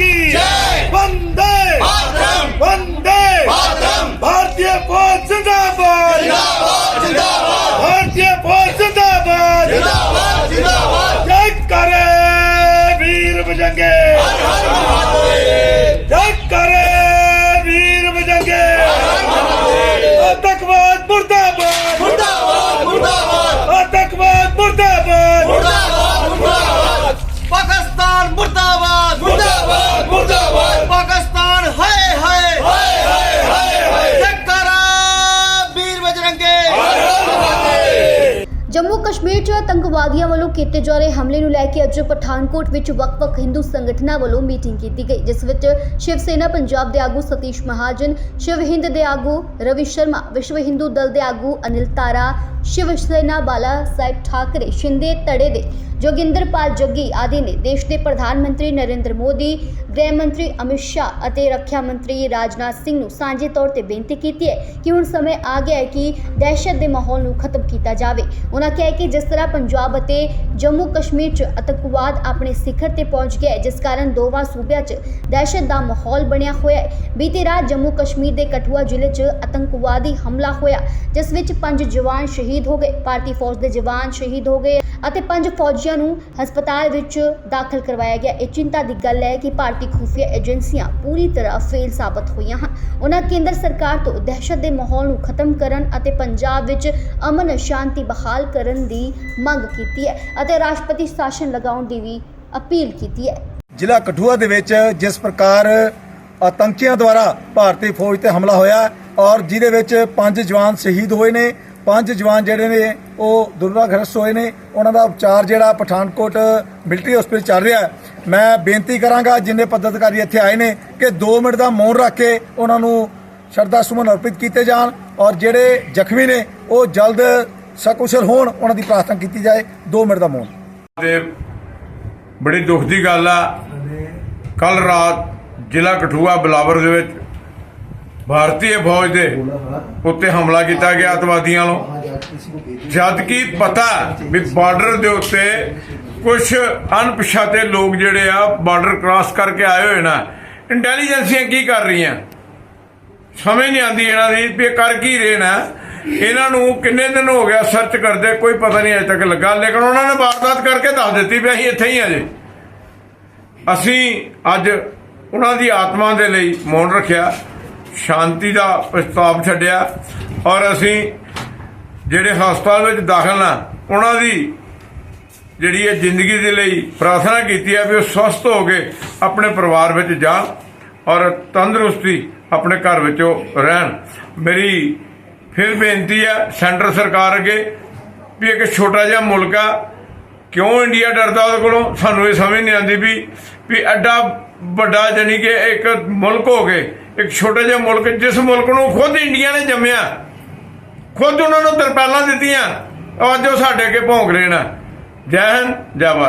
की ਜੰਮੂ ਕਸ਼ਮੀਰ 'ਚ ਆਤੰਕਵਾਦੀਆਂ ਵੱਲੋਂ ਕੀਤੇ ਜਾ ਰਹੇ ਹਮਲੇ ਨੂੰ ਲੈ ਕੇ ਅੱਜ ਪਠਾਨਕੋਟ ਵਿੱਚ ਵੱਖ-ਵੱਖ ਹਿੰਦੂ ਸੰਗਠਨਾਂ ਵੱਲੋਂ ਮੀਟਿੰਗ ਕੀਤੀ ਗਈ, ਜਿਸ ਵਿੱਚ ਸ਼ਿਵ ਸੈਨਾ, ਪੰਜਾਬ ਦੇ ਆਗੂ ਸਤੀਸ਼ ਮਹਾਜਨ, ਸ਼ਿਵ ਹਿੰਦ ਦੇ ਆਗੂ ਰਵੀ ਸ਼ਰਮਾ, ਵਿਸ਼ਵ ਹਿੰਦੂ ਦਲ ਦੇ ਆਗੂ ਅਨਿਲ ਤਾਰਾ, ਸ਼ਿਵ ਸੈਨਾ ਬਾਲਾ ਸਾਹਿਬ ਠਾਕਰੇ, ਸ਼ਿੰਦੇ ਧੜੇ ਦੇ ਜੋਗਿੰਦਰਪਾਲ ਜੋਗੀ ਆਦਿ ਨੇ ਦੇਸ਼ ਦੇ ਪ੍ਰਧਾਨ ਮੰਤਰੀ ਨਰਿੰਦਰ ਮੋਦੀ, ਗ੍ਰਹਿ ਮੰਤਰੀ ਅਮਿਤ ਸ਼ਾਹ ਅਤੇ ਰੱਖਿਆ ਮੰਤਰੀ ਰਾਜਨਾਥ ਸਿੰਘ ਨੂੰ ਸਾਂਝੇ ਤੌਰ ਤੇ ਬੇਨਤੀ ਕੀਤੀ ਹੈ ਕਿ ਹੁਣ ਸਮੇਂ ਆ ਗਿਆ ਹੈ ਕਿ ਦਹਿਸ਼ਤ ਦੇ ਮਾਹੌਲ ਨੂੰ ਖਤਮ ਕੀਤਾ ਜਾਵੇ। ਉਹਨਾਂ ਕਿਹਾ ਕਿ ਜਿਸ ਤਰ੍ਹਾਂ ਪੰਜਾਬ ਅਤੇ ਜੰਮੂ ਕਸ਼ਮੀਰ 'ਚ ਆਤੰਕਵਾਦ ਆਪਣੇ ਸਿਖਰ ਤੇ ਪਹੁੰਚ ਗਿਆ ਹੈ, ਜਿਸ ਕਾਰਨ ਦੋਵਾਂ ਸੂਬਿਆਂ 'ਚ ਦਹਿਸ਼ਤ ਦਾ ਮਾਹੌਲ ਬਣਿਆ ਹੋਇਆ ਹੈ। ਬੀਤੀ ਰਾਤ ਜੰਮੂ ਕਸ਼ਮੀਰ ਦੇ ਕਠੂਆ ਜ਼ਿਲ੍ਹੇ 'ਚ ਆਤੰਕਵਾਦੀ ਹਮਲਾ ਹੋਇਆ, ਜਿਸ ਵਿੱਚ ਪੰਜ ਜਵਾਨ ਸ਼ਹੀਦ ਹੋ ਗਏ। ਭਾਰਤੀ ਫੌਜ ਦੇ ਜਵਾਨ ਸ਼ਹੀਦ ਹੋ ਗਏ ਅਤੇ ਪੰਜ ਫੌਜੀਆਂ ਨੂੰ ਹਸਪਤਾਲ ਵਿੱਚ ਦਾਖਲ ਕਰਵਾਇਆ ਗਿਆ। ਇਹ ਚਿੰਤਾ ਦੀ ਗੱਲ ਹੈ ਕਿ ਭਾਰਤੀ ਖੁਫੀਆ ਏਜੰਸੀਆਂ ਪੂਰੀ ਤਰ੍ਹਾਂ ਫੇਲ ਸਾਬਤ ਹੋਈਆਂ ਹਨ। ਉਹਨਾਂ ਕੇਂਦਰ ਸਰਕਾਰ ਤੋਂ ਦਹਿਸ਼ਤ ਦੇ ਮਾਹੌਲ ਨੂੰ ਖਤਮ ਕਰਨ ਅਤੇ ਪੰਜਾਬ ਵਿੱਚ ਅਮਨ ਸ਼ਾਂਤੀ ਬਹਾਲ ਕਰਨ ਦੀ ਮੰਗ ਕੀਤੀ ਹੈ ਅਤੇ ਰਾਸ਼ਟਰਪਤੀ ਸ਼ਾਸਨ ਲਗਾਉਣ ਦੀ ਵੀ ਅਪੀਲ ਕੀਤੀ ਹੈ। ਜ਼ਿਲ੍ਹਾ ਕਠੂਆ ਦੇ ਵਿੱਚ ਜਿਸ ਪ੍ਰਕਾਰ ਆਤੰਕੀਆਂ ਦੁਆਰਾ ਭਾਰਤੀ ਫੌਜ ਤੇ ਹਮਲਾ ਹੋਇਆ ਔਰ ਜਿਹਦੇ ਵਿੱਚ ਪੰਜ ਜਵਾਨ ਸ਼ਹੀਦ ਹੋਏ ਨੇ ਪੰਜ ਜਵਾਨ ਜਿਹੜੇ ਨੇ, ਉਹ ਦੁਰਘਟਨਾਗ੍ਰਸਤ ਹੋਏ ਨੇ। ਉਹਨਾਂ ਦਾ ਉਪਚਾਰ ਜਿਹੜਾ ਪਠਾਨਕੋਟ ਮਿਲਟਰੀ ਹਸਪੀਟਲ ਚੱਲ ਰਿਹਾ ਮੈਂ ਬੇਨਤੀ ਕਰਾਂਗਾ, ਜਿੰਨੇ ਪੱਤਰਕਾਰੀ ਇੱਥੇ ਆਏ ਨੇ, ਕਿ 2 ਮਿੰਟ ਦਾ ਮੌਨ ਰੱਖ ਕੇ ਉਹਨਾਂ ਨੂੰ ਸ਼ਰਧਾ ਸੁਮਨ ਅਰਪਿਤ ਕੀਤੇ ਜਾਣ ਔਰ ਜਿਹੜੇ ਜ਼ਖਮੀ ਨੇ, ਉਹ ਜਲਦ ਸਕੁਸ਼ਲ ਹੋਣ, ਉਹਨਾਂ ਦੀ ਪ੍ਰਾਰਥਨਾ ਕੀਤੀ ਜਾਏ। 2 ਮਿੰਟ ਦਾ ਮੌਨ। ਬੜੀ ਦੁੱਖ ਦੀ ਗੱਲ ਆ। ਕੱਲ ਰਾਤ ਜ਼ਿਲ੍ਹਾ ਕਠੂਆ ਬਲਾਵਰ ਦੇ ਵਿੱਚ ਭਾਰਤੀ ਫੌਜ ਦੇ ਉੱਤੇ ਹਮਲਾ ਕੀਤਾ ਗਿਆ ਅਤਵਾਦੀਆਂ ਵੱਲੋਂ। ਜਦ ਕਿ ਪਤਾ ਵੀ ਬਾਰਡਰ ਦੇ ਉੱਤੇ ਕੁਝ ਅਣਪਛਾਤੇ ਲੋਕ ਜਿਹੜੇ ਆ, ਬਾਰਡਰ ਕ੍ਰਾਸ ਕਰਕੇ ਆਏ ਹੋਏ ਨਾ ਇੰਟੈਲੀਜੈਂਸੀਆਂ ਕੀ ਕਰ ਰਹੀਆਂ? ਸਮਝ ਨਹੀਂ ਆਉਂਦੀ ਇਹਨਾਂ ਦੀ ਵੀ ਇਹ ਕਰ ਕੀ ਰਹੇ ਨਾ। ਇਹਨਾਂ ਨੂੰ ਕਿੰਨੇ ਦਿਨ ਹੋ ਗਿਆ ਸਰਚ ਕਰਦੇ, ਕੋਈ ਪਤਾ ਨਹੀਂ ਅਜੇ ਤੱਕ ਲੱਗਾ। ਲੇਕਿਨ ਉਹਨਾਂ ਨੇ ਵਾਰਦਾਤ ਕਰਕੇ ਦੱਸ ਦਿੱਤੀ ਵੀ ਅਸੀਂ ਇੱਥੇ ਹੀ ਆ ਜੇ। ਅਸੀਂ ਅੱਜ ਉਹਨਾਂ ਦੀ ਆਤਮਾ ਦੇ ਲਈ ਮੌਨ ਰੱਖਿਆ। ਸ਼ਾਂਤੀ ਦਾ ਪ੍ਰਸਤਾਵ ਛੱਡਿਆ ਔਰ ਅਸੀਂ ਜਿਹੜੇ ਹਸਪਤਾਲ ਵਿੱਚ ਦਾਖਲ ਨਾ ਉਹਨਾਂ ਦੀ ਜਿਹੜੀ ਇਹ ਜ਼ਿੰਦਗੀ ਦੇ ਲਈ ਪ੍ਰਾਰਥਨਾ ਕੀਤੀ ਹੈ ਵੀ ਉਹ ਸਵਸਥ ਹੋ ਕੇ ਆਪਣੇ ਪਰਿਵਾਰ ਵਿੱਚ ਜਾਣ ਔਰ ਤੰਦਰੁਸਤੀ ਆਪਣੇ ਘਰ ਵਿੱਚੋਂ ਰਹਿਣ। ਮੇਰੀ ਫਿਰ ਬੇਨਤੀ ਹੈ ਸੈਂਟਰ ਸਰਕਾਰ ਅੱਗੇ ਵੀ ਇੱਕ ਛੋਟਾ ਜਿਹਾ ਮੁਲਕ ਆ ਕਿਉਂ ਇੰਡੀਆ ਡਰਦਾ ਉਹਦੇ ਕੋਲੋਂ? ਸਾਨੂੰ ਇਹ ਸਮਝ ਨਹੀਂ ਆਉਂਦੀ ਵੀ ਵੀ ਐਡਾ ਵੱਡਾ ਜਾਨੀ ਕਿ ਇੱਕ ਮੁਲਕ ਹੋ ਗਏ, ਇੱਕ ਛੋਟਾ ਜਿਹਾ ਮੁਲਕ, ਜਿਸ ਮੁਲਕ ਨੂੰ ਖੁਦ ਇੰਡੀਆ ਨੇ ਜੰਮਿਆ, ਖੁਦ ਉਹਨਾਂ ਨੂੰ ਤਰਪਾਲਾਂ ਦਿੱਤੀਆਂ ਔਰ ਅੱਜ ਉਹ ਸਾਡੇ ਅੱਗੇ ਭੌਂਕ ਰਹੇ ਨੇ। ਜੈ ਹਿੰਦ, ਜੈ ਭਾਰਤ।